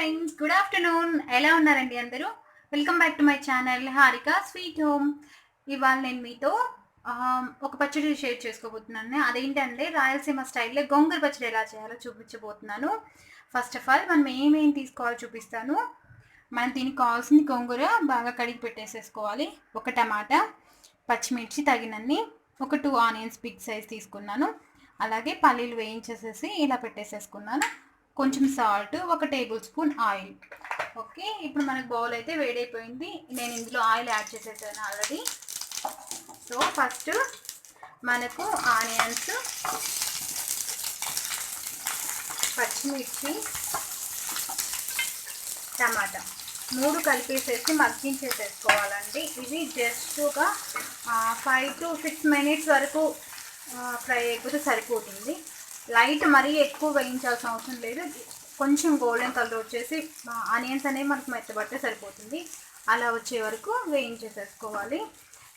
Friends good afternoon. ఎలా ఉన్నారండి అందరూ? Welcome back to my channel Harika sweet home. ఇవాళ నేను మీతో ఒక పచ్చడి షేర్ చేసుకోబోతున్నాను. అదేంటంటే రాయలసీమ స్టైల్లో గోంగూర పచ్చడి ఎలా చేయాలో చూపించబోతున్నాను. ఫస్ట్ ఆఫ్ ఆల్ మనం ఏమేమి తీసుకోవాలో చూపిస్తాను. మనం దీనికి కావాల్సింది గోంగూర బాగా కడిగి పెట్టేసేసుకోవాలి. ఒక టమాటా పచ్చిమిర్చి తగినన్ని ఒక టూ ఆనియన్స్ బిగ్ సైజ్ తీసుకున్నాను. అలాగే పల్లీలు వేయించేసేసి ఇలా పెట్టేసేసుకున్నాను. కొంచెం సాల్ట్ ఒక టేబుల్ స్పూన్ ఆయిల్. ఓకే ఇప్పుడు మనకు బౌల్ అయితే వేడైపోయింది. నేను ఇందులో ఆయిల్ యాడ్ చేసేసాను ఆల్రెడీ. సో ఫస్ట్ మనకు ఆనియన్స్ పచ్చిమిర్చి టమాటా మూడు కలిపేసేసి మగ్గించేసేసుకోవాలండి. ఇది జస్ట్గా ఫైవ్ టు సిక్స్ మినిట్స్ వరకు ఫ్రై అయిపోతే సరిపోతుంది. లైట్ మరీ ఎక్కువ వేయించాల్సిన అవసరం లేదు. కొంచెం గోల్డెన్ కలర్ వచ్చేసి ఆనియన్స్ అనేవి మనకు మెత్తబడితే సరిపోతుంది. అలా వచ్చే వరకు వేయించేసేసుకోవాలి.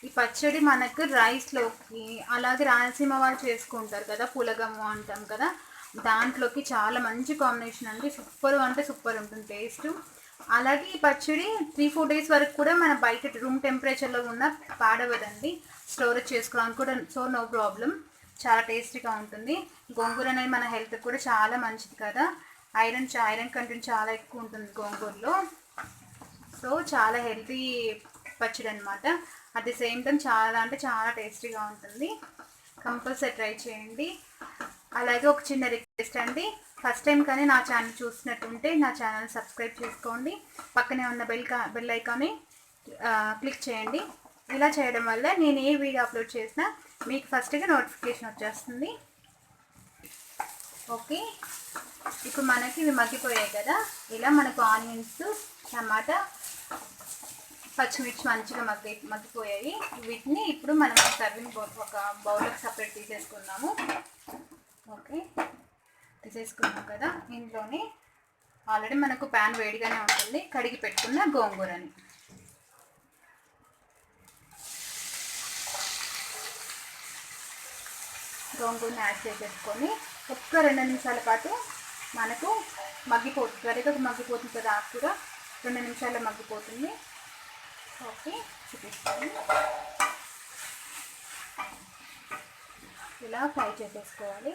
ఈ పచ్చడి మనకు రైస్లోకి అలాగే రాయలసీమ వాళ్ళు చేసుకుంటారు కదా పులగము అంటాం కదా దాంట్లోకి చాలా మంచి కాంబినేషన్ అండి. సూపర్ అంటే సూపర్ ఉంటుంది టేస్ట్. అలాగే ఈ పచ్చడి త్రీ ఫోర్ డేస్ వరకు కూడా మన బయట రూమ్ టెంపరేచర్లో ఉన్న పాడవదండి. స్టోరేజ్ చేసుకోవడానికి కూడా సో నో ప్రాబ్లం. చాలా టేస్టీగా ఉంటుంది. గోంగూర అనేది మన హెల్త్ కూడా చాలా మంచిది కదా. ఐరన్ ఐరన్ కంటెంట్ చాలా ఎక్కువ ఉంటుంది గోంగూరలో. సో చాలా హెల్తీ పచ్చడి అనమాట అట్ ది సేమ్ టైం చాలా అంటే చాలా టేస్టీగా ఉంటుంది. కంపల్సరీ ట్రై చేయండి. అలాగే ఒక చిన్న రిక్వెస్ట్ అండి. ఫస్ట్ టైం కానీ నా ఛానల్ చూసినట్టుంటే నా ఛానల్ సబ్స్క్రైబ్ చేసుకోండి. పక్కనే ఉన్న బెల్ కా బెల్ ఐకాన్ని క్లిక్ చేయండి. ఇలా చేయడం వల్ల నేను ఏ వీడియో అప్లోడ్ చేసినా మీకు ఫస్ట్గా నోటిఫికేషన్ వచ్చేస్తుంది. ఓకే ఇప్పుడు మనకి ఇవి మగ్గిపోయాయి కదా? ఇలా మనకు ఆనియన్స్ టమాటా పచ్చిమిర్చి మంచిగా మగ్గి మగ్గిపోయాయి. వీటిని ఇప్పుడు మనం సర్వింగ్ బౌల్ ఒక బౌల్కి సపరేట్ తీసేసుకుందాము. ఓకే తీసేసుకున్నాం కదా? ఇంట్లోనే ఆల్రెడీ మనకు ప్యాన్ వేడిగానే ఉంటుంది. కడిగి పెట్టుకున్న గోంగూరని. గోంగూరని యాడ్ చేసేసుకొని ఒక్క రెండు నిమిషాల పాటు మనకు మగ్గిపోతుంది త్వరగా మగ్గిపోతుంది కదా కూడా రెండు నిమిషాల్లో మగ్గిపోతుంది. ఓకే చూపిస్తాను. ఇలా ఫ్రై చేసేసుకోవాలి.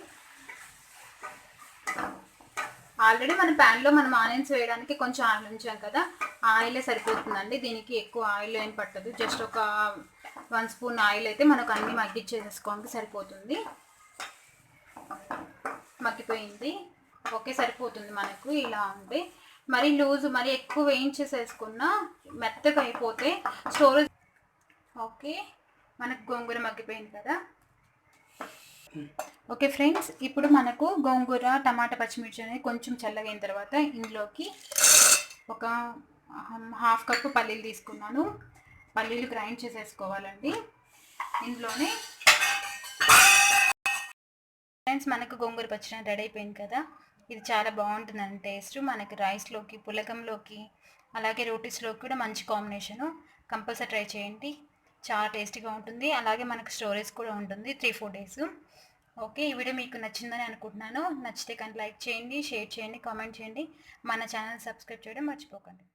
ఆల్రెడీ మన ప్యాన్లో మనం ఆనియన్స్ వేయడానికి కొంచెం ఆయిల్ ఉంచాం కదా ఆయిలే సరిపోతుందండి. దీనికి ఎక్కువ ఆయిల్ ఏం పట్టదు. జస్ట్ ఒక వన్ స్పూన్ ఆయిల్ అయితే మనకు అన్నీ మగ్గిచ్చేసేసుకోవడానికి సరిపోతుంది. అయిపోయింది. ఓకే సరిపోతుంది మనకు. ఇలా ఉంది. మరి లూజ్ మరి ఎక్కువ వేయించేసేసుకున్న మెత్తగా అయిపోతే స్టోరేజ్ ఓకే మనకు గోంగూర మగ్గిపోయింది కదా. ఓకే ఫ్రెండ్స్ ఇప్పుడు మనకు గోంగూర టమాటా పచ్చిమిర్చి అనేది కొంచెం చల్లగైన తర్వాత ఇందులోకి ఒక హాఫ్ కప్పు పల్లీలు తీసుకున్నాను. పల్లీలు గ్రైండ్ చేసేసుకోవాలండి. ఇందులోనే ఫ్రెండ్స్ మనకు గోంగూర పచ్చడి రెడీ అయిపోయింది కదా. ఇది చాలా బాగుంటుందండి టేస్ట్. మనకి రైస్లోకి పులకంలోకి అలాగే రోటీస్లోకి కూడా మంచి కాంబినేషను కంపల్సరీ ట్రై చేయండి. చాలా టేస్టీగా ఉంటుంది. అలాగే మనకు స్టోరేజ్ కూడా ఉంటుంది త్రీ ఫోర్ డేస్ ఓకే ఈ వీడియో మీకు నచ్చిందని అనుకుంటున్నాను. నచ్చితే కానీ లైక్ చేయండి షేర్ చేయండి కామెంట్ చేయండి. మన ఛానల్ సబ్స్క్రైబ్ చేయడం మర్చిపోకండి.